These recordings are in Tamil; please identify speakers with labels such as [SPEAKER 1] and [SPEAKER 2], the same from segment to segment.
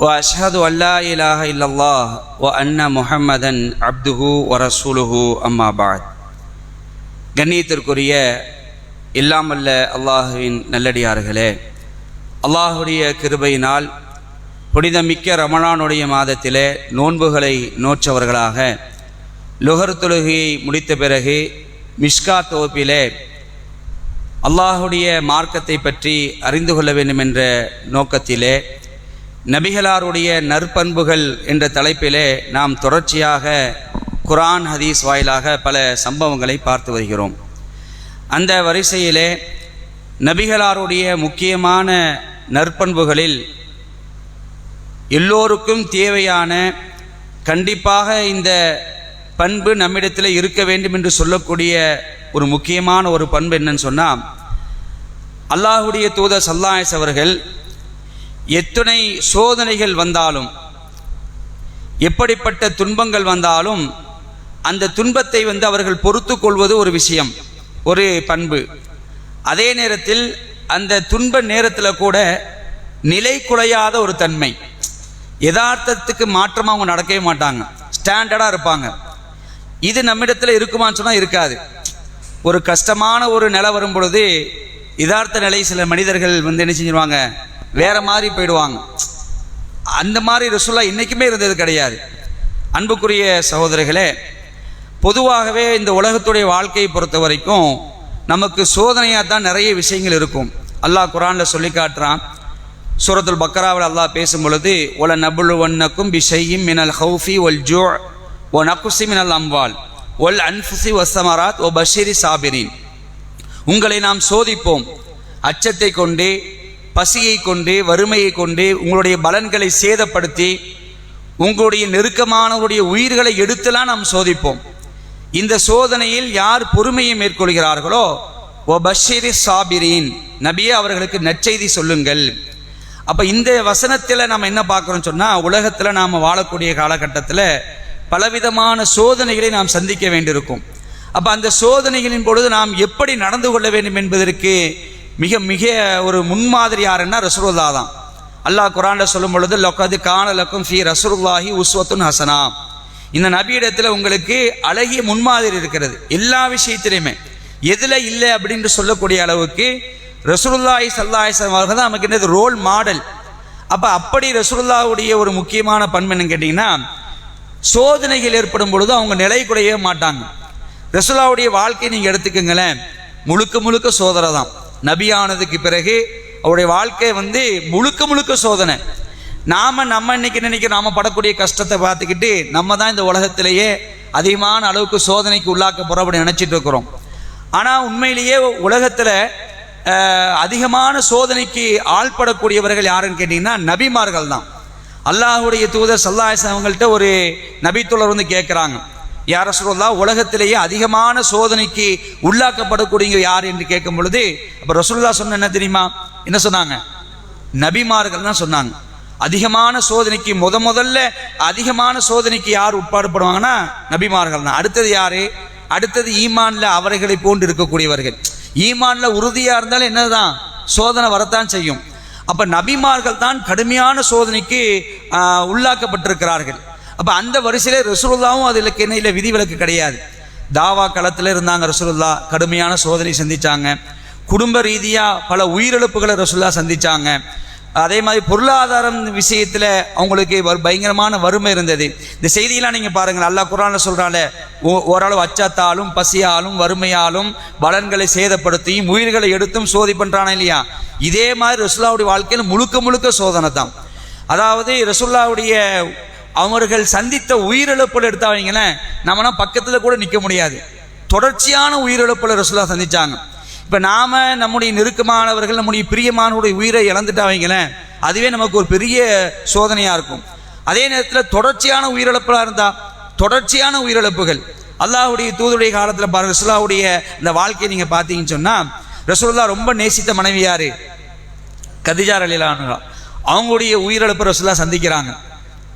[SPEAKER 1] واشهد ان لا اله الا الله وان محمدا عبده ورسوله اما بعد கண்ணியத்திற்குரிய இல்லாமல்ல அல்லாஹுவின் நல்லடியார்களே அல்லாஹுடைய கிருபையினால் புனிதமிக்க ரமணானுடைய மாதத்திலே நோன்புகளை நோற்றவர்களாக லுகர் தொழுகையை முடித்த பிறகு மிஷ்கா தொகுப்பிலே அல்லாஹுடைய மார்க்கத்தை பற்றி அறிந்து கொள்ள வேண்டும் என்ற நோக்கத்திலே நபிகளாருடைய நற்பண்புகள் என்ற தலைப்பிலே நாம் தொடர்ச்சியாக குரான் ஹதீஸ் வாயிலாக பல சம்பவங்களை பார்த்து வருகிறோம். அந்த வரிசையிலே நபிகளாருடைய முக்கியமான நற்பண்புகளில் எல்லோருக்கும் தேவையான கண்டிப்பாக இந்த பண்பு நம்மிடத்தில் இருக்க வேண்டும் என்று சொல்லக்கூடிய ஒரு முக்கியமான ஒரு பண்பு என்னன்னு சொன்னால் அல்லாஹுடைய தூதர் சல்லாயஸ் அவர்கள் எத்தனை சோதனைகள் வந்தாலும் எப்படிப்பட்ட துன்பங்கள் வந்தாலும் அந்த துன்பத்தை வந்து அவர்கள் பொறுத்து கொள்வது ஒரு விஷயம் ஒரு பண்பு. அதே நேரத்தில் அந்த துன்ப நேரத்தில் கூட நிலை குலையாத ஒரு தன்மை. யதார்த்தத்துக்கு மாற்றமாக அவங்க நடக்கவே மாட்டாங்க. ஸ்டாண்டர்டாக இருப்பாங்க. இது நம்மிடத்தில் இருக்குமான்னு சொன்னால் இருக்காது. ஒரு கஷ்டமான ஒரு நிலை வரும் பொழுது யதார்த்த நிலை சில மனிதர்கள் வந்து என்ன செஞ்சிருவாங்க? வேற மாதிரி போயிடுவாங்க. அந்த மாதிரி ரசுல்லா இன்றைக்குமே இருந்தது கிடையாது. அன்புக்குரிய சகோதரிகளே பொதுவாகவே இந்த உலகத்துடைய வாழ்க்கையை பொறுத்த வரைக்கும் நமக்கு சோதனையாக தான் நிறைய விஷயங்கள் இருக்கும். அல்லாஹ் குரானில் சொல்லி காட்டுறான். சூரத்துல் பக்கராவில் அல்லாஹ் பேசும் பொழுது ஒல நபுல் ஒன்னக்கும் பிஷையும் மினல் ஹவுஃபி ஒல் ஜோ ஒ நக்குசி மினல் அம்வால் ஒல் அன்ஃபுசி வசமராத் ஒ பஷீரி சாபிரின். உங்களை நாம் சோதிப்போம். அச்சத்தை கொண்டு பசியை கொண்டு வறுமையை கொண்டு உங்களுடைய பலன்களை சேதப்படுத்தி உங்களுடைய நெருக்கமானவருடைய உயிர்களை எடுத்துலாம் நாம் சோதிப்போம். இந்த சோதனையில் யார் பொறுமையை மேற்கொள்கிறார்களோ ஓ பஷீரி சாபிரீன். நபியே அவர்களுக்கு நற்செய்தி சொல்லுங்கள். அப்போ இந்த வசனத்தில் நாம் என்ன பார்க்குறோம் சொன்னால் உலகத்தில் நாம் வாழக்கூடிய காலகட்டத்தில் பலவிதமான சோதனைகளை நாம் சந்திக்க வேண்டியிருக்கும். அப்போ அந்த சோதனைகளின் பொழுது நாம் எப்படி நடந்து கொள்ள வேண்டும் என்பதற்கு மிக மிக ஒரு முன்மாதிரி யாருன்னா ரசூல்லா தான். அல்லாஹ் குரான்ல சொல்லும் பொழுது லொக்கது காண லக்கும் ஃபி ரசூலுல்லாஹி உஸ்வத்துன் ஹசனா. இந்த நபியிடத்தில் உங்களுக்கு அழகிய முன்மாதிரி இருக்கிறது. எல்லா விஷயத்திலையுமே. எதில் இல்லை அப்படின்னு சொல்லக்கூடிய அளவுக்கு ரசூல்லாஹி சல்லாஹி அவர்கள் தான் நமக்கு என்னது? Role model. அப்போ அப்படி ரசூல்லாவுடைய ஒரு முக்கியமான பண்பு என்னன்னு கேட்டிங்கன்னா சோதனைகள் ஏற்படும் பொழுது அவங்க நிலை குறையவே மாட்டாங்க. ரசூல்லாவுடைய வாழ்க்கையை நீங்கள் எடுத்துக்கங்களேன். முழுக்க முழுக்க சோதனை தான். நபியானதுக்கு பிறகு அவருடைய வாழ்க்கை வந்து முழுக்க முழுக்க சோதனை. நாம் நம்ம இன்னைக்கு நினைக்க நாம படக்கூடிய கஷ்டத்தை பார்த்துக்கிட்டு நம்ம தான் இந்த உலகத்திலேயே அதிகமான அளவுக்கு சோதனைக்கு உள்ளாக்க போகிற அப்படின்னு நினச்சிட்டு இருக்கிறோம். ஆனால் உண்மையிலேயே உலகத்தில் அதிகமான சோதனைக்கு ஆள்படக்கூடியவர்கள் யாருன்னு கேட்டிங்கன்னா நபிமார்கள் தான் அல்லாஹுடைய தூதர் சல்லாஹ் அவங்கள்ட்ட ஒரு நபித்துளர் வந்து கேட்குறாங்க யார சொல்லா உலகத்திலேயே அதிகமான சோதனைக்கு உள்ளாக்கப்படக்கூடிய யார் என்று கேட்கும் பொழுது அப்போ ரசுல்லா சொன்ன என்ன தெரியுமா? என்ன சொன்னாங்க? நபிமார்கள் தான் சொன்னாங்க. அதிகமான சோதனைக்கு முத முதல்ல அதிகமான சோதனைக்கு யார் உட்பாடுபடுவாங்கன்னா நபிமார்கள் தான் அடுத்தது யாரு? அடுத்தது ஈமான்ல அவர்களை போன்று இருக்கக்கூடியவர்கள். ஈமான்ல உறுதியா இருந்தாலும் என்னதான்? சோதனை வரத்தான் செய்யும். அப்ப நபிமார்கள் தான் கடுமையான சோதனைக்கு உள்ளாக்கப்பட்டிருக்கிறார்கள். அப்போ அந்த வரிசையில் ரசூலுல்லாவும் அதில் இல்லை விதிவிலக்கு கிடையாது. தாவா களத்தில் இருந்தாங்க ரசூலுல்லா கடுமையான சோதனை சந்திச்சாங்க. குடும்ப ரீதியாக பல உயிரிழப்புகளை ரசூல்லா சந்திச்சாங்க. அதே மாதிரி பொருளாதாரம் விஷயத்தில் அவங்களுக்கு பயங்கரமான வறுமை இருந்தது. இந்த செய்தியெல்லாம் நீங்கள் பாருங்கள் அல்லா குரான சொல்கிறால ஓரளவு அச்சத்தாலும் பசியாலும் வறுமையாலும் பலன்களை சேதப்படுத்தியும் உயிர்களை எடுத்தும் சோதி பண்ணுறானா இல்லையா? இதே மாதிரி ரசுல்லாவுடைய வாழ்க்கையில் முழுக்க முழுக்க சோதனை தான். அதாவது ரசுல்லாவுடைய அவர்கள் சந்தித்த உயிரிழப்புகள் எடுத்தாங்களேன் நம்மனா பக்கத்தில் கூட நிற்க முடியாது. தொடர்ச்சியான உயிரிழப்புகளை ரசுல்லா சந்திச்சாங்க. இப்போ நாம நம்முடைய நெருக்கமானவர்கள் நம்முடைய பிரியமானவருடைய உயிரை இழந்துட்டாங்களேன் அதுவே நமக்கு ஒரு பெரிய சோதனையாக இருக்கும். அதே நேரத்தில் தொடர்ச்சியான உயிரிழப்பாக இருந்தால் தொடர்ச்சியான உயிரிழப்புகள். அல்லாஹுடைய தூதுடைய காலத்தில் பாருங்க ரசுல்லாவுடைய இந்த வாழ்க்கையை நீங்கள் பார்த்தீங்கன்னு சொன்னால் ரசூலுல்லா ரொம்ப நேசித்த மனைவி கதிஜார் கதிஜா அலிலானுகா அவங்களுடைய உயிரிழப்பு ரசுல்லா சந்திக்கிறாங்க.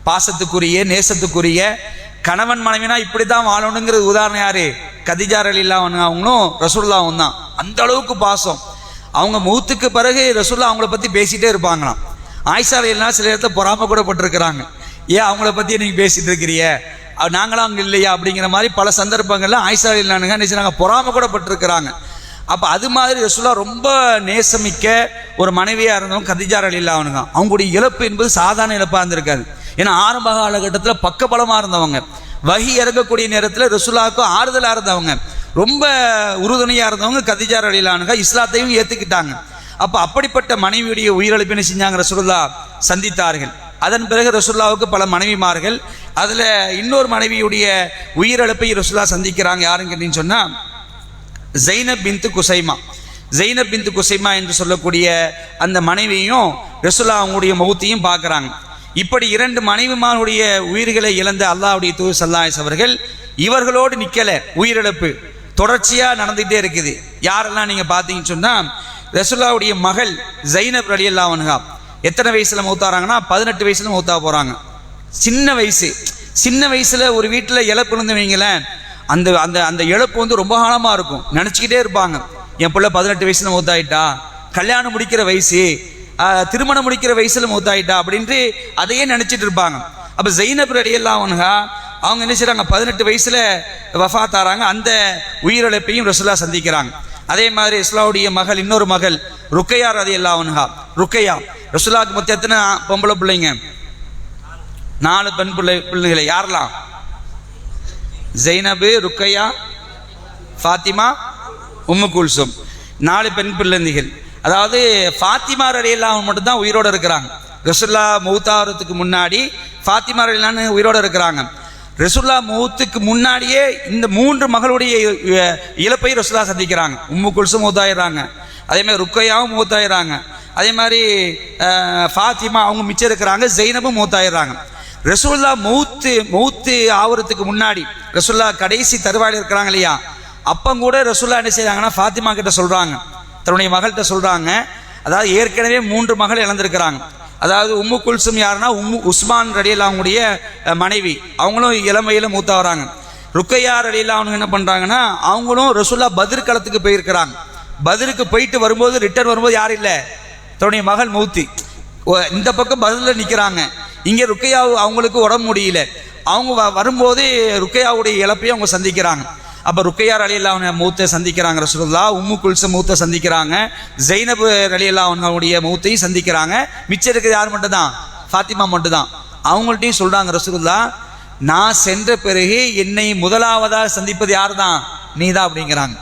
[SPEAKER 1] பாசத்துக்குரிய நேசத்துக்குரிய கணவன் மனைவினா இப்படி தான் வாழணுங்கிறது உதாரணம் யாரு? கதிஜா அலிலான் அவங்களும் ரசூல்லாவும் தான் அந்த அளவுக்கு பாசம். அவங்க மூத்துக்கு பிறகு ரசூல்லா அவங்கள பற்றி பேசிட்டே இருப்பாங்களாம். ஆயிஷா அலிலாம் சில இடத்துல பொறாம கூட பட்டிருக்கிறாங்க. ஏன் அவங்கள பற்றி நீங்கள் பேசிட்டு இருக்கிறிய நாங்களாம் அங்கே இல்லையா அப்படிங்கிற மாதிரி பல சந்தர்ப்பங்கள்ல ஆயிஷா அலிலானுங்க நினைச்சாங்க பொறாம கூட பட்டிருக்கிறாங்க. அப்போ அது மாதிரி ரசூலா ரொம்ப நேசமிக்க ஒரு மனைவியாக இருந்தவங்க கதிஜார் அலில்லா அவனுங்க அவங்களுடைய இழப்பு என்பது சாதாரண இழப்பாக இருந்திருக்காது. ஏன்னா ஆரம்ப காலகட்டத்தில் பக்கபலமாக இருந்தவங்க. வகி இறக்கக்கூடிய நேரத்தில் ரசூலாவுக்கும் ஆறுதலாக இருந்தவங்க. ரொம்ப உறுதுணையாக இருந்தவங்க கதிஜார் அலிலானுங்க இஸ்லாத்தையும் ஏற்றுக்கிட்டாங்க அப்போ அப்படிப்பட்ட மனைவியுடைய உயிரிழப்பு என்ன செஞ்சாங்க ரசுல்லா சந்தித்தார்கள். அதன் பிறகு ரசுல்லாவுக்கு பல மனைவிமார்கள் அதில் இன்னொரு மனைவியுடைய உயிரிழப்பை ரசுல்லா சந்திக்கிறாங்க. யாருன்னு கேட்டீங்கன்னு சொன்னால் ஜெய்னப் பிந்து குசைமா. ஜெய்னப் பிந்து குசைமா என்று சொல்லக்கூடிய அந்த மனைவியும் ரசுல்லா அவங்களுடைய முகத்தையும் பார்க்குறாங்க. இப்படி இரண்டு மனைவிமாருடைய உயிர்களை இழந்த அல்லாவுடைய தூது சல்லாஸ் அவர்கள் இவர்களோடு நிற்கலை உயிரிழப்பு. தொடர்ச்சியாக நடந்துகிட்டே இருக்குது. யாரெல்லாம் நீங்கள் பார்த்தீங்கன்னு சொன்னால் ரசுல்லாவுடைய மகள் ஜைனப் அலி அல்லாவனுகா எத்தனை வயசில் மூத்தாராங்கன்னா பதினெட்டு வயசில் மூத்தா போகிறாங்க சின்ன வயசு. சின்ன வயசில் ஒரு வீட்டில் இழப்பு இருந்து வைங்களேன் அந்த அந்த அந்த இழப்பு வந்து ரொம்ப காலமாக இருக்கும். நினச்சிக்கிட்டே இருப்பாங்க. என் பிள்ளை பதினெட்டு வயசில் மூத்தாயிட்டா? கல்யாணம் முடிக்கிற வயசு. திருமணம் முடிக்கிற வயசில் மூத்தாயிட்டா அப்படின்ட்டு அதையே நினச்சிட்டு இருப்பாங்க. அப்போ ஜெயினப் ரடியெல்லாம் அவனுங்க அவங்க என்ன செய்றாங்க? பதினெட்டு வயசில் வஃபாத் தாராங்க அந்த உயிரிழப்பையும் ரசுல்லா சந்திக்கிறாங்க. அதே மாதிரி இஸ்லாவுடைய மகள் இன்னொரு மகள் ருக்கையா ரதி அவனுகா ருக்கையா ரசுல்லாவுக்கு மொத்தம் எத்தனை பொம்பளை பிள்ளைங்க? நாலு பெண் பிள்ளை பிள்ளைகளை யாரெல்லாம்? ஜெய்னபு ருக்கையா ஃபாத்திமா உம்மு குல்சும். நாலு பெண் பிள்ளைகள் அதாவது ஃபாத்திமா ரலியல்லாஹு மட்டும்தான் உயிரோடு இருக்கிறாங்க. ரசுல்லா மௌத்தாரத்துக்கு முன்னாடி ஃபாத்திமா ரலியல்லான்னு உயிரோடு இருக்கிறாங்க. ரசுல்லா மௌத்துக்கு முன்னாடியே இந்த மூன்று மகளுடைய இழப்பை ரசுல்லா சந்திக்கிறாங்க. உம்மு குல்சு மூத்தாயிடுறாங்க. அதே மாதிரி ருக்கையாவும் மூத்தாயிடுறாங்க. அதே மாதிரி ஃபாத்திமா அவங்க மிச்சம் இருக்கிறாங்க ஜெய்னபும் மூத்தாயிடுறாங்க. ரசுல்லா மௌத்து மௌத்து ஆவறதுக்கு முன்னாடி ரசுல்லா கடைசி தருவாயில் இருக்கிறாங்க இல்லையா? அப்போ கூட ரசுல்லா என்ன செய்கிறாங்கன்னா ஃபாத்திமா கிட்ட சொல்கிறாங்க தன்னுடைய மகள்கிட்ட சொல்கிறாங்க அதாவது ஏற்கனவே மூன்று மகள் இழந்திருக்கிறாங்க. அதாவது உம்மு குல்சும் யாருன்னா உம்மு உஸ்மான் ரலியல்லாவுடைய அவங்களுடைய மனைவி. அவங்களும் இளமையில் மூத்தா வராங்க ருக்கையார் ரலியல்லா அவங்க என்ன பண்ணுறாங்கன்னா அவங்களும் ரசுல்லா பதிர் களத்துக்கு போயிருக்கிறாங்க. பதிருக்கு போயிட்டு வரும்போது ரிட்டர்ன் வரும்போது யாரும் இல்லை? தன்னுடைய மகள் மூத்தி. இந்த பக்கம் பதிலில் நிற்கிறாங்க இங்கே ருக்கையா அவங்களுக்கு உடம்பு முடியல. அவங்க வ- வரும்போது ருக்கையாவுடைய இழப்பையும் அவங்க சந்திக்கிறாங்க. அப்போ ருக்கையார் அலியல்லா அவங்க மூத்தை சந்திக்கிறாங்க ரசூல்லா உம்மு குல்ச மூத்தை சந்திக்கிறாங்க. ஜெய்னப் அலியல்லா அவங்களுடைய மூத்தையும் சந்திக்கிறாங்க. மிச்சம் இருக்கிறது யார் மட்டும்தான்? ஃபாத்திமா மட்டும்தான். அவங்கள்ட்டையும் சொல்கிறாங்க ரசூல்லா நான் சென்ற பிறகு என்னை முதலாவதாக சந்திப்பது யார் தான் நீ தான் அப்படிங்கிறாங்க.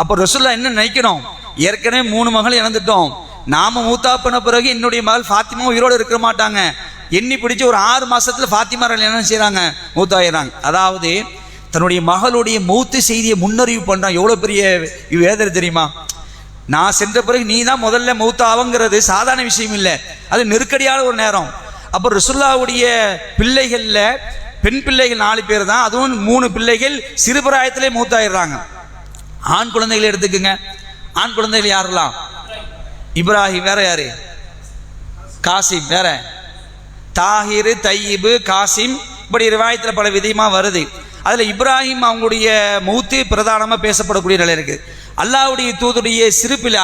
[SPEAKER 1] அப்போ ரசுல்லா என்ன நினைக்கணும்? ஏற்கனவே மூணு மகள் இழந்துட்டோம் நாம மூத்தா பண்ண பிறகு என்னுடைய மகள் ஃபாத்திமா உயிரோடு இருக்க மாட்டாங்க. எண்ணி பிடிச்சி ஒரு ஆறு மாசத்துல ஃபாத்திமா என்ன செய்யறாங்க மூத்தாயிடுறாங்க அதாவது தன்னுடைய மகளுடைய மூத்து செய்தியை முன்னறிவு பண்ணுறான் எவ்வளோ பெரிய வேதனை தெரியுமா? நான் சென்ற பிறகு நீ தான் முதல்ல மௌத்தாவங்கிறது சாதாரண விஷயம் இல்லை. அது நெருக்கடியான ஒரு நேரம். அப்போ ரசுல்லாவுடைய பிள்ளைகளில் பெண் பிள்ளைகள் நாலு பேர் தான். அதுவும் மூணு பிள்ளைகள் சிறுபிராயத்திலே மூத்தாயிடுறாங்க. ஆண் குழந்தைகளை எடுத்துக்கோங்க. ஆண் குழந்தைகள் யாரெல்லாம்? இப்ராஹிம் வேற யாரு? காசிம் வேற. தாஹிரு தையிபு காசிம் இப்படி ரிவாயத்தில் பல விதமாக வருது. அதில் இப்ராஹிம் அவங்களுடைய மூத்து பிரதானமாக பேசப்படக்கூடிய நிலை இருக்குது அல்லாவுடைய தூதுடைய சிறுப்பில்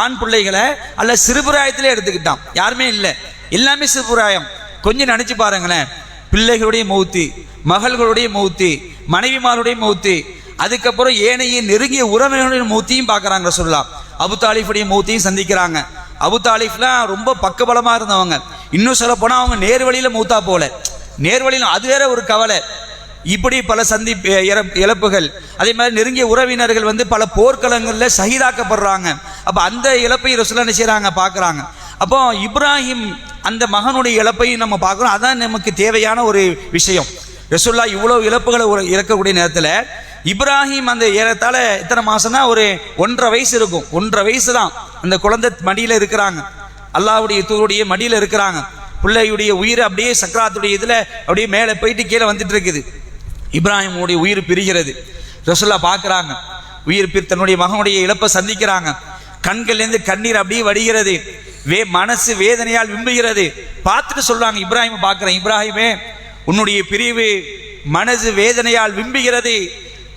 [SPEAKER 1] ஆண் பிள்ளைகளை அல்ல சிறுபிராயத்திலே எடுத்துக்கிட்டான். யாருமே இல்லை. எல்லாமே சிறுபிராயம். கொஞ்சம் நினச்சி பாருங்களேன். பிள்ளைகளுடைய மௌத்து மகள்களுடைய மௌத்து மனைவிமாருடைய மௌத்து அதுக்கப்புறம் ஏனைய நெருங்கிய உறவினர்களுடைய மூத்தியும் பார்க்குறாங்க சொல்லலாம் அபு தாலிஃபுடைய சந்திக்கிறாங்க. அபு தாலிஃப்லாம் ரொம்ப பக்கபலமாக இருந்தவங்க. இன்னும் சொல்ல போனால் அவங்க நேர்வழியில் மூத்தா போகல நேர்வழியில் அது வேற ஒரு கவலை. இப்படி பல சந்தி இழப்புகள். அதே மாதிரி நெருங்கிய உறவினர்கள் வந்து பல போர்க்களங்களில் சகிதாக்கப்படுறாங்க. அப்போ அந்த இழப்பை ரசுல்லா என்ன செய்கிறாங்க பார்க்குறாங்க. அப்போ இப்ராஹிம் அந்த மகனுடைய இழப்பையும் நம்ம பார்க்குறோம். அதான் நமக்கு தேவையான ஒரு விஷயம். ரசுல்லா இவ்வளோ இழப்புகளை இறக்கக்கூடிய நேரத்தில் இப்ராஹிம் அந்த ஏறத்தால் எத்தனை மாதம்னா ஒரு ஒன்றரை வயசு இருக்கும். ஒன்றரை வயசு தான். அந்த குழந்தை மடியில் இருக்கிறாங்க. அல்லாவுடைய தூருடைய மடியில் இருக்கிறாங்க. பிள்ளையுடைய உயிர் அப்படியே சக்கராத்துடைய இதில் அப்படியே மேலே போயிட்டு கீழே வந்துட்டு இருக்குது. இப்ராஹிமுடைய உயிர் பிரிகிறது. ரசுல்லா பார்க்குறாங்க. உயிர் பிரி தன்னுடைய மகனுடைய இழப்பை சந்திக்கிறாங்க. கண்கள்லேருந்து கண்ணீர் அப்படியே வடிகிறது. வே மனசு வேதனையால் விம்புகிறது. பார்த்துட்டு சொல்றாங்க இப்ராஹிம் பார்க்குறேன் இப்ராஹிமே உன்னுடைய பிரிவு மனசு வேதனையால் விம்புகிறது.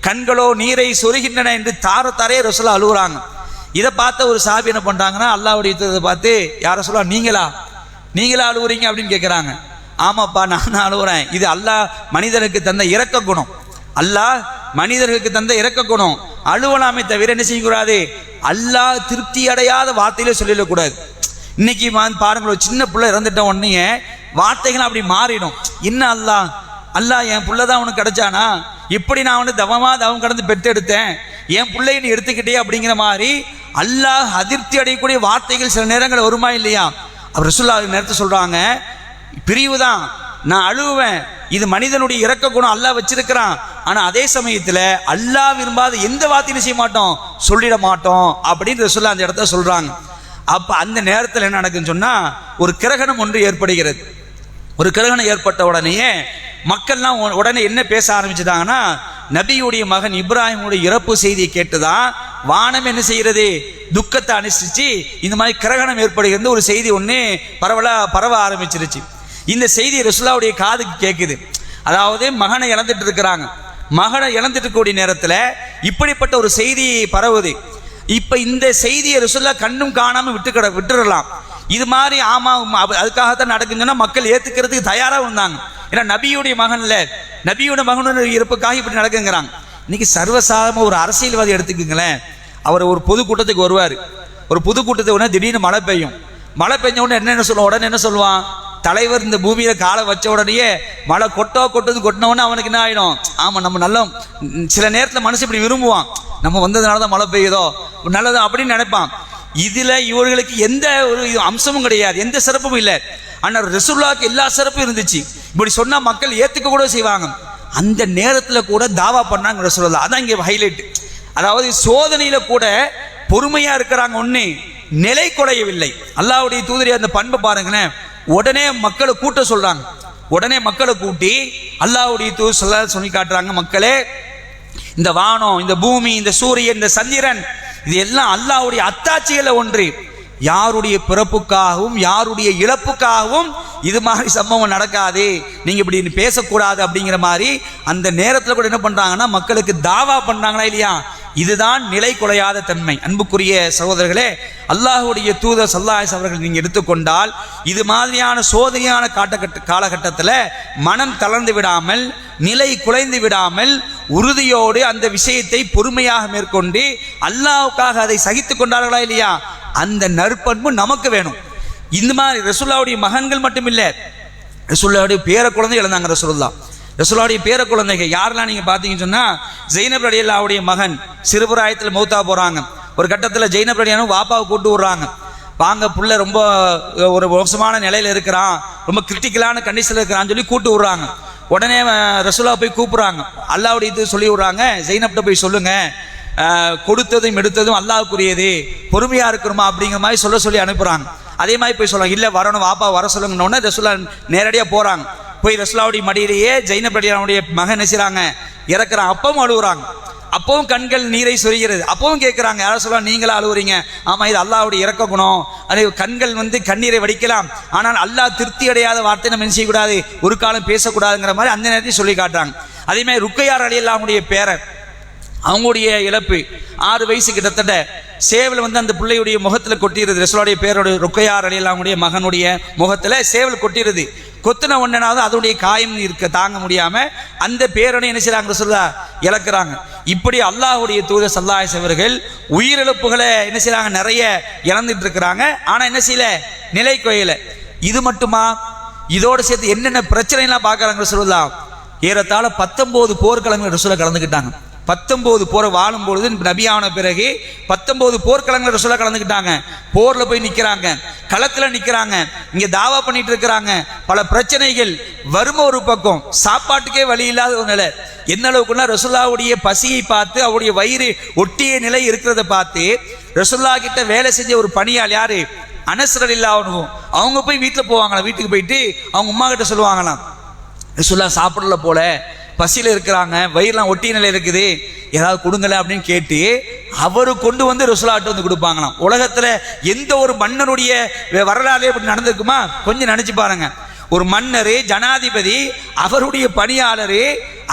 [SPEAKER 1] கண்களோ நீரை சொருகின்றன என்று தார தாரே ரசுல்லா அழுகுறாங்க. இதை பார்த்த ஒரு சாபி என்ன பண்ணுறாங்கன்னா அல்லாவுடைய பார்த்து யார சொல்லா நீங்களா? நீங்களா அழுகுறீங்க? அப்படின்னு கேட்குறாங்க ஆமாப்பா நான் தான் அழுகுறேன் இது அல்லாஹ் மனிதனுக்கு தந்த இறக்க குணம். அல்லாஹ் மனிதர்களுக்கு தந்த இறக்க குணம். அழுவலாமே தவிர என்ன செய்யக்கூடாது? அல்லாஹ் திருப்தி அடையாத வார்த்தையில சொல்லிடக்கூடாது இன்னைக்கு வந்து பாருங்களோ சின்ன பிள்ளை இறந்துட்ட உடனே வார்த்தைகள் அப்படி மாறிடும். என்ன அல்லாஹ்? அல்லாஹ் என் புள்ள தான் அவனுக்கு கிடைச்சானா? இப்படி நான் வந்து தவமா தவம் கடந்து பெற்றெடுத்தேன். என் பிள்ளையை நீ எடுத்துக்கிட்டே அப்படிங்கிற மாதிரி அல்லாஹ் அதிருப்தி அடையக்கூடிய வார்த்தைகள் சில நேரங்கள் வருமா இல்லையா? அவர் ரசுல்லா நேரத்தை சொல்றாங்க பிரிவு தான் நான் அழுவேன். இது மனிதனுடைய இறக்க குணம் அல்லாஹ் வச்சிருக்கிறான். ஆனா அதே சமயத்துல அல்லாஹ் விரும்பாத எந்த வார்த்தையும் செய்ய மாட்டோம். சொல்லிட மாட்டோம் அப்படின்னு சொல்ல அந்த இடத்த சொல்றாங்க. அப்ப அந்த நேரத்தில் என்ன நடக்குன்னு சொன்னா ஒரு கிரகணம் ஒன்று ஏற்படுகிறது. ஒரு கிரகணம் ஏற்பட்ட உடனேயே மக்கள்லாம் உ- உடனே என்ன பேச ஆரம்பிச்சிட்டாங்கன்னா நபியுடைய மகன் இப்ராஹிமுடைய இறப்பு செய்தியை கேட்டுதான் வானம் என்ன செய்யறது துக்கத்தை அனுசரிச்சு இந்த மாதிரி கிரகணம் ஏற்படுகிறது. ஒரு செய்தி ஒன்று பரவலாக பரவ ஆரம்பிச்சிருச்சு. இந்த செய்தி ரசுல்லாவுடைய காதுக்கு கேட்குது அதாவது மகனை இழந்துட்டு இருக்கிறாங்க. மகனை இழந்துட்டு இருக்கக்கூடிய நேரத்தில் இப்படிப்பட்ட ஒரு செய்தி பரவுது. இப்போ இந்த செய்தியை ரசுல்லா கண்ணும் காணாமல் விட்டு கிட விட்டுறலாம். இது மாதிரி ஆமா அதுக்காகத்தான் நடக்குதுன்னா மக்கள் ஏற்றுக்கிறதுக்கு தயாராக இருந்தாங்க ஏன்னா நபியுடைய மகன்ல நபியோட மகனுடைய இருப்புக்காக இப்படி நடக்குங்கிறாங்க. இன்னைக்கு சர்வசாதாரண ஒரு அரசியல்வாதி எடுத்துக்கோங்களேன். அவர் ஒரு பொது கூட்டத்துக்கு வருவார். ஒரு பொது உடனே திடீர்னு மழை பெய்யும். மழை பெஞ்ச உடனே என்னென்ன சொல்லுவோம் உடனே என்ன சொல்லுவான்? தலைவர் இந்த பூமியில காலை வச்ச உடனேயே மழை கொட்டோ கொட்டது கொட்டினவுடனே அவனுக்கு என்ன ஆயிடும்? ஆமா நம்ம நல்ல சில நேரத்துல மனசு இப்படி விரும்புவான். நம்ம வந்ததுனால தான் மழை பெய்யுதோ? நல்லதோ அப்படின்னு நினைப்பான். இதுல இவர்களுக்கு எந்த ஒரு அம்சமும் கிடையாது எந்த சிறப்பும் இல்லை. ஆனா ரசூல்லாவுக்கு எல்லா சிறப்பும் இருந்துச்சு. இப்படி சொன்னா மக்கள் ஏத்துக்க கூட செய்வாங்க. அந்த நேரத்துல கூட தாவா பண்ணாங்க ரசுல்லா அதான் இங்க ஹைலைட் அதாவது சோதனையில கூட பொறுமையா இருக்கிறாங்க ஒண்ணு நிலை குறையவில்லை. அல்லாவுடைய தூதரி அந்த பண்பை பாருங்களேன். உடனே மக்களை கூட்ட சொல்றாங்க. உடனே மக்களை கூட்டி அல்லாவுடைய தூதர் சொல்ல சொல்லி காட்டுறாங்க மக்களே இந்த வானம் இந்த பூமி இந்த சூரியன் இந்த சந்திரன் இது எல்லாம் அல்லாவுடைய அத்தாட்சிகளை ஒன்று. யாருடைய பிறப்புக்காகவும் யாருடைய இழப்புக்காகவும் இது மாதிரி சம்பவம் நடக்காது. நீங்கள் இப்படி பேசக்கூடாது அப்படிங்கிற மாதிரி அந்த நேரத்தில் கூட என்ன பண்ணுறாங்கன்னா மக்களுக்கு தாவா பண்ணுறாங்களா இல்லையா? இதுதான் நிலை குலையாத தன்மை. அன்புக்குரிய சகோதரர்களே அல்லாஹுடைய தூதர் சல்லாஹ் அவர்கள் நீங்கள் எடுத்துக்கொண்டால் இது மாதிரியான சோதனையான காட்டகட்ட காலகட்டத்தில் மனம் தளர்ந்து விடாமல் நிலை குலைந்து விடாமல் உறுதியோடு அந்த விஷயத்தை பொறுமையாக மேற்கொண்டு அல்லாவுக்காக அதை சகித்து கொண்டார்களா இல்லையா? அந்த நற்பண்பு நமக்கு வேணும். இந்த மாதிரி ரசுல்லாவுடைய மகன்கள் மட்டும் இல்லை ரசுல்லாவுடைய பேர குழந்தை இழந்தாங்க ரசுல்லா ரசூலாவுடைய பேர குழந்தைகள் யாரெல்லாம் நீங்கள் பார்த்தீங்கன்னு சொன்னால் ஜெயினப் ரடியல்லாவுடைய மகன் சிறுபுராயத்தில் மௌத்தா போகிறாங்க ஒரு கட்டத்தில் ஜெயினப் ரடியானும் வாப்பாவை கூட்டு விடுறாங்க. வாங்க புள்ள ரொம்ப ஒரு மோசமான நிலையில் இருக்கிறான் ரொம்ப கிரிட்டிக்கலான கண்டிஷனில் இருக்கிறான்னு சொல்லி கூட்டு விடுறாங்க. உடனே ரசூலா போய் கூப்பிட்றாங்க. அல்லாவுடைய இது சொல்லி விடுறாங்க ஜெயினப்ட போய் சொல்லுங்கள் கொடுத்ததும் எடுத்ததும் அல்லாவுக்குரியது பொறுமையாக இருக்கிறோமா அப்படிங்கிற மாதிரி சொல்ல சொல்லி அனுப்புகிறாங்க அதே மாதிரி போய் சொல்லுவாங்க இல்லை வரணும் வாப்பா வர சொல்லுங்கன்னு ரசூலா நேரடியாக போகிறாங்க போய் ரசுலாவுடைய மடியிலேயே ஜெயினப் ரலியல்லாவுடைய மகன் செய்கிறாங்க இறக்குறான். அப்பவும் அழுகுறாங்க அப்பவும் கண்கள் நீரை சொரிகிறது. அப்பவும் கேட்குறாங்க யாரும் சொல்லலாம் நீங்களா அழுவுறீங்க? ஆமாம் இது அல்லாவுடைய இறக்க குணம். அது கண்கள் வந்து கண்ணீரை வடிக்கலாம். ஆனால் அல்லாஹ் திருப்தி அடையாத வார்த்தை நம்ம என்ன செய்யக்கூடாது? ஒரு காலம் பேசக்கூடாதுங்கிற மாதிரி அந்த நேரத்தையும் சொல்லி காட்டுறாங்க. அதே மாதிரி ருக்கையார் அலி அல்லாவுடைய பேரன் அவங்களுடைய இழப்பு ஆறு வயசு கிட்டத்தட்ட சேவல் வந்து அந்த பிள்ளையுடைய முகத்தில் கொட்டிடுது. ரசூலுடைய பேரோட ருக்கையார் அலி மகனுடைய முகத்தில் சேவல் கொட்டிடுது. கொத்தின ஒன்றுனாவது அதனுடைய காயம் இருக்க தாங்க முடியாம அந்த பேரனை என்ன செய்கிறாங்க ரசூலா இழக்கிறாங்க. இப்படி அல்லாஹுடைய தூதர் சல்லாஹ் அவர்கள் உயிரிழப்புகளை என்ன செய்கிறாங்க நிறைய இழந்துட்டு இருக்கிறாங்க. ஆனால் என்ன செய்யல? நிலை குறையல. இது மட்டுமா? இதோடு சேர்த்து என்னென்ன பிரச்சனைலாம் பார்க்குறாங்க ரசூலுல்லா? ஏறத்தாழ பத்தொம்போது போர்க்களங்கள் ரசூலா கலந்துக்கிட்டாங்க பத்தொம்போது போர் வாழும் பொழுது நபியான பிறகு பத்தொம்போது போர்க்களங்கள் ரசூலா கலந்துக்கிட்டாங்க. போரில் போய் நிற்கிறாங்க களத்தில் நிற்கிறாங்க இங்கே தாவா பண்ணிட்டு இருக்கிறாங்க. பல பிரச்சனைகள் வறுமை ஒரு பக்கம். சாப்பாட்டுக்கே வழி இல்லாத ஒரு நிலை. என்ன அளவுக்குன்னா ரசுல்லாவுடைய பசியை பார்த்து அவருடைய வயிறு ஒட்டிய நிலை இருக்கிறத பார்த்து ரசுல்லா கிட்ட வேலை செஞ்ச ஒரு பணியாள் யாரு? அனசரல் இல்லாதவனும் அவங்க போய் வீட்டில் போவாங்களாம். வீட்டுக்கு போயிட்டு அவங்க அம்மா கிட்ட சொல்லுவாங்களாம். ரசுல்லா சாப்பிடல போல. பசியில் இருக்கிறாங்க வயிறுலாம் ஒட்டிய நிலை இருக்குது ஏதாவது கொடுங்களேன் அப்படின்னு கேட்டு அவர் கொண்டு வந்து ருசுலாட்டு வந்து கொடுப்பாங்களாம். உலகத்தில் எந்த ஒரு மன்னனுடைய வரலாறு இப்படி நடந்திருக்குமா? கொஞ்சம் நினச்சி பாருங்க. ஒரு மன்னர் ஜனாதிபதி அவருடைய பணியாளர்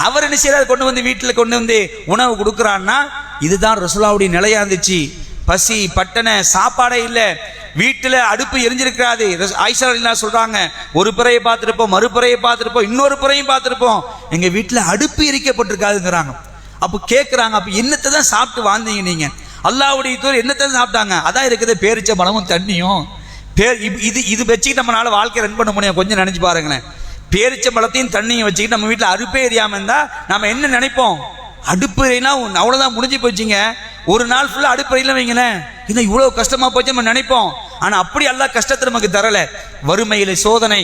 [SPEAKER 1] அவர் என்ன செய்யறாரு கொண்டு வந்து வீட்டில் கொண்டு வந்து உணவு கொடுக்குறான்னா இதுதான் ரசுலாவுடைய நிலையா இருந்துச்சு. பசி பட்டனை சாப்பாடே இல்லை. வீட்டில் அடுப்பு எரிஞ்சிருக்காது. ஆயிஷா என்ன சொல்றாங்க ஒரு பிறையை பார்த்துருப்போம் மறுபிறையை பார்த்துருப்போம் இன்னொரு பிறையும் பார்த்துருப்போம். எங்க வீட்டில் அடுப்பு எரிக்கப்பட்டிருக்காதுங்கிறாங்க. அப்போ கேட்குறாங்க அப்போ என்னத்தை தான் சாப்பிட்டு வாழ்ந்தீங்க நீங்க? அல்லாவுடைய தூர் என்னத்தை சாப்பிட்டாங்க? அதான் இருக்குது பேரிச்ச பழமும் தண்ணியும். பேர் இது- இது இது வச்சுக்கிட்டு நம்மளால வாழ்க்கை ரன் பண்ண முடியும். கொஞ்சம் நினைச்சு பாருங்களேன். பேரிச்சம்பழத்தையும் தண்ணியும் வச்சுக்கிட்டு நம்ம வீட்டில் அடுப்பே எரியாமல் இருந்தால் நம்ம என்ன நினைப்போம்? அடுப்பு எரியினா அவ்வளோதான் முடிஞ்சு போச்சுங்க. ஒரு நாள் ஃபுல்லாக அடுப்பு வைங்களேன். இன்னும் இவ்வளோ கஷ்டமா போச்சு நம்ம நினைப்போம். ஆனால் அப்படி எல்லாம் கஷ்டத்தை நமக்கு தரல. வறுமையில சோதனை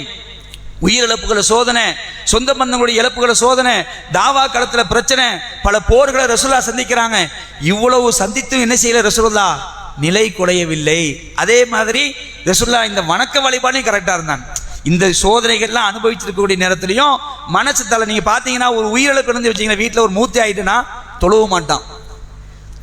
[SPEAKER 1] உயிரிழப்புகளை சோதனை சொந்த பந்தங்களுடைய இழப்புகளை சோதனை தாவா களத்தில் பிரச்சனை பல போர்களை ரசூலா சந்திக்கிறாங்க. இவ்வளவு சந்தித்தும் என்ன செய்யல ரசுல்லா நிலை குலையவில்லை. அதே மாதிரி ரசூல்லா இந்த வணக்க வழிபாடையும் கரெக்டாக இருந்தாங்க. இந்த சோதனைகள்லாம் அனுபவிச்சிருக்கக்கூடிய நேரத்திலையும் மனசு தலை நீங்கள் பார்த்தீங்கன்னா ஒரு உயிரிழப்பு இருந்து வச்சீங்கன்னா வீட்டில் ஒரு மூத்தி ஆயிட்டுனா தொழுவ மாட்டான்.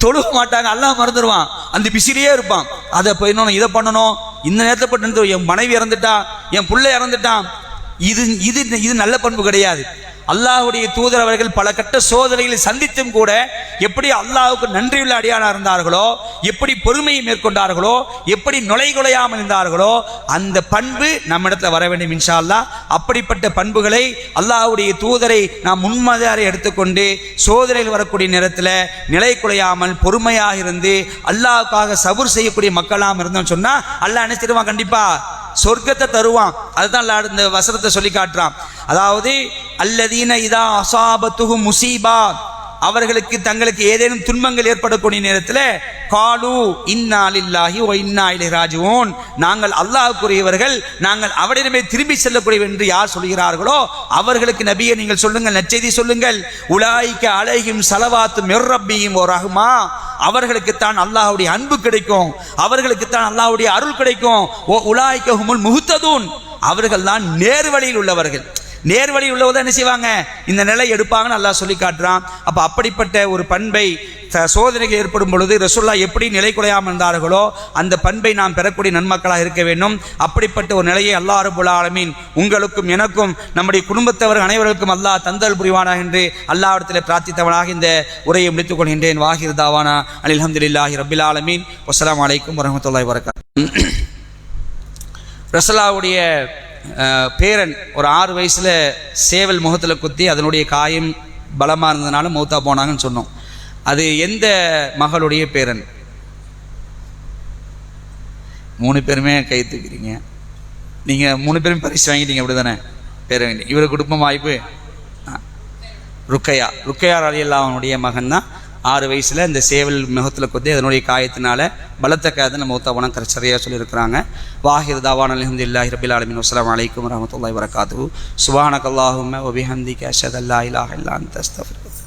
[SPEAKER 1] தொழுக மாட்டாங்க. அல்லாஹ் மறந்துடுவான் அந்த பிசிலேயே இருப்பான். அதை பண்ணணும் இதை பண்ணணும். இந்த நேரத்தில் போட்டு என் மனைவி இறந்துட்டா என் பிள்ளை இறந்துட்டான். இது இது இது நல்ல பண்பு கிடையாது. அல்லாஹுடைய தூதர் அவர்கள் பல கட்ட சோதனைகளை சந்தித்தும் கூட எப்படி அல்லாஹுக்கு நன்றியுள்ள அடியானா இருந்தார்களோ எப்படி பொறுமையை மேற்கொண்டார்களோ எப்படி நுழைகுலையாமல் இருந்தார்களோ அந்த பண்பு நம்மிடத்தில் வர வேண்டும் இன்ஷா அல்லாஹ் அப்படிப்பட்ட பண்புகளை அல்லாஹுடைய தூதரை நாம் முன்மாதிரி எடுத்துக்கொண்டு சோதனையில் வரக்கூடிய நேரத்தில் நிலை குலையாமல் பொறுமையாக இருந்து அல்லாவுக்காக சபுர் செய்யக்கூடிய மக்களாக இருந்தோம்னு சொன்னால் அல்லாஹ் என்ன கண்டிப்பாக கண்டிப்பா. சொர்க்கத்தை தருவான். அதுதான் இந்த வசனத்தை சொல்லி காட்டுறான். அதாவது அல்லதீன இதா அசாபத்துகு முசீபா. அவர்களுக்கு தங்களுக்கு ஏதேனும் துன்பங்கள் ஏற்படக்கூடிய நேரத்தில் காலு இன்னா ஓ ஒ ராஜுவோன் நாங்கள் அல்லாஹுக்குரியவர்கள் நாங்கள் அவரிடமே திரும்பி செல்லக்கூடியவர் என்று யார் சொல்கிறார்களோ அவர்களுக்கு நபியை நீங்கள் சொல்லுங்கள் நச்செய்தி சொல்லுங்கள். உலாய்க்க அழகியும் சலவாத்து மெர்ரப்பியும் ஒரு ரஹ்மா. அவர்களுக்கு தான் அல்லாஹ்வுடைய அன்பு கிடைக்கும். அவர்களுக்கு தான் அருள் கிடைக்கும். ஓ உலாய்க்க ஹுமுல் முகுத்ததூன் அவர்கள் தான் நேர்வழியில் உள்ளவர்கள். நேர்வழி உள்ளவங்க என்ன செய்வாங்க? இந்த நிலை எடுப்பாங்கன்னு நல்லா சொல்லி காட்டுறான். அப்போ அப்படிப்பட்ட ஒரு பண்பை சோதனைகள் ஏற்படும் பொழுது ரசுல்லா எப்படி நிலை குலையாமல் இருந்தார்களோ அந்த பண்பை நாம் பெறக்கூடிய நன்மக்களாக இருக்க வேண்டும். அப்படிப்பட்ட ஒரு நிலையை அல்லாஹ் ரபுல் ஆலமீன் உங்களுக்கும் எனக்கும் நம்முடைய குடும்பத்தவர் அனைவருக்கும் அல்லாஹ் தந்தல் புரிவானாக என்று அல்லாஹ்விடத்தில் பிரார்த்தித்தவனாக இந்த உரையை முடித்துக் கொள்கின்றேன். வாஹிர் தாவானா. அலி அஹமதுல்லாஹி ரபில் ஆலமீன். வஸ்ஸலாமு அலைக்கும் வரமத்துல்லாஹி வரகாத் ரசலாவுடைய பேரன் ஒரு ஆறு வயசில் சேவல் முகத்தில் குத்தி அதனுடைய காயம் பலமாக இருந்ததுனால மௌத்தா போனாங்கன்னு சொன்னோம். அது எந்த மகளுடைய பேரன்? மூணு பேருமே கை தூக்கிறீங்க நீங்கள் மூணு பேரும் பரிசு வாங்கிட்டீங்க அப்படி தானே பேர வேண்டி இவர் குடும்பம் வாய்ப்பு? ருக்கையா. ருக்கையா அலி அவனுடைய மகன் தான் ஆறு வயசில் இந்த சேவல் முகத்தில் கொத்தி அதனுடைய காயத்தினால பலத்த காயத்தில் நம்ம போன சரியாக சொல்லியிருக்கிறாங்க. வாஹிர் தாவான் அலமதுல்லாஹி ரபில் ஆலமின். வஸ்லாம் வலைக்கம் வரமத்துல்லாய் வரகாத்து சுபானக் அல்லாஹும்ம ஒபிஹந்திக அஷத் அல்லா இல்லாஹ் இல்லா அந்த